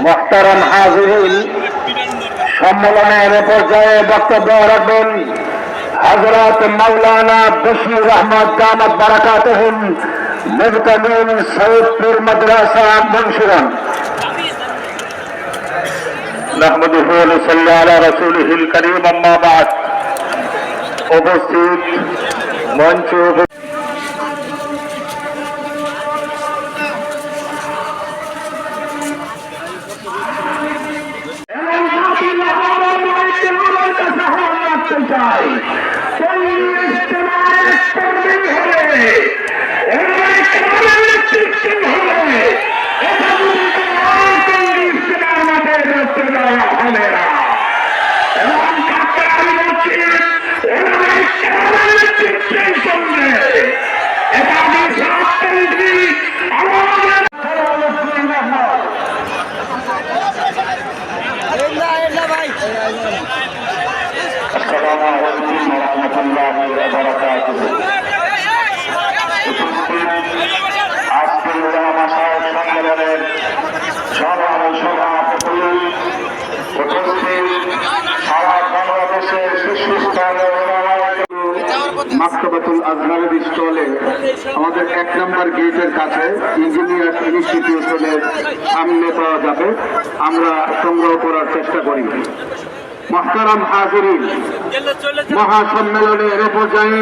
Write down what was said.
মোহতারাম হাজিরিন সম্মেলনের পর্যায়ে বক্তব্য রাখবেন হজরত মাওলানা বশির আহমদ দামত বারাকাতহম মুবতামিন সৈয়দপুর মাদ্রাসা বংশীরাম نحمده ونصلي على رسوله الكريم أما بعد উপস্থিত মঞ্চ জনের আমাদের রক্ত দেওয়া হবে না। এবং কাকে আমি বলছি এবার السلام عليكم ورحمة الله وبركاته আজকের উলামা সাহেব সম্মেলনের সভার সভাপতি উপস্থিত সারা বাংলাদেশের শীর্ষস্থানীয় মাক্তবাতুল আজহারের স্টলে আমাদের এক নম্বর গেটের কাছে ইঞ্জিনিয়ার ইনস্টিটিউশনের সামনে পাওয়া যাবে আমরা সংগ্রহ করার চেষ্টা করি মহাসম্মেলনের পর্যায়ে